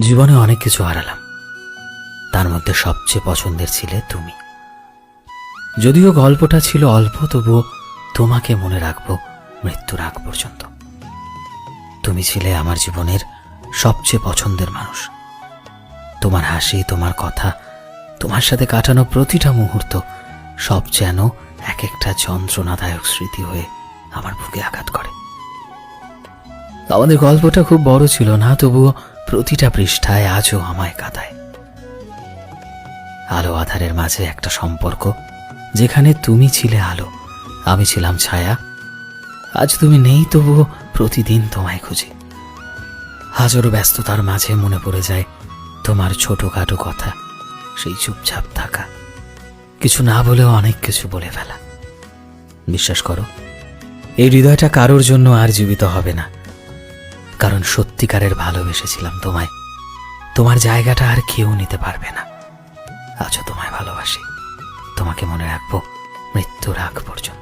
জীবনে অনেক কিছু হারালাম। তার মধ্যে সবচেয়ে পছন্দের ছিলে তুমি। যদিও গল্পটা ছিল অল্প, তবুও তোমাকে মনে রাখব, মৃত্যুর আগ পর্যন্ত। তুমি ছিলে আমার জীবনের সবচেয়ে পছন্দের মানুষ। তোমার হাসি, তোমার কথা, তোমার সাথে কাটানো প্রতিটা মুহূর্ত সব যেন এক একটা যন্ত্রণাদায়ক স্মৃতি হয়ে আমার বুকে আঘাত করে। আমাদের গল্পটা খুব বড় ছিল না, তবুও প্রতিটা পৃষ্ঠায় আজও আমায় কাঁদায়। আলো আধারের মাঝে একটা সম্পর্ক, যেখানে তুমি ছিলে আলো, আমি ছিলাম ছায়া। আজ তুমি নেই, তবুও প্রতিদিন তোমায় খুঁজি। হাজারো ব্যস্ততার মাঝে মনে পড়ে যায় তোমার ছোটখাটো কথা, সেই চুপচাপ থাকা। কিছু না বলেও অনেক কিছু বলে ফেলা। বিশ্বাস করো, এই হৃদয়টা কারোর জন্য আর জীবিত হবে না। কারণ সত্যিকারের ভালোবেসেছিলাম তোমায়। তোমার জায়গাটা আর কেউ নিতে পারবে না। আজও তোমায় ভালোবাসি। তোমাকে মনে রাখব, মৃত্যুর আগ পর্যন্ত।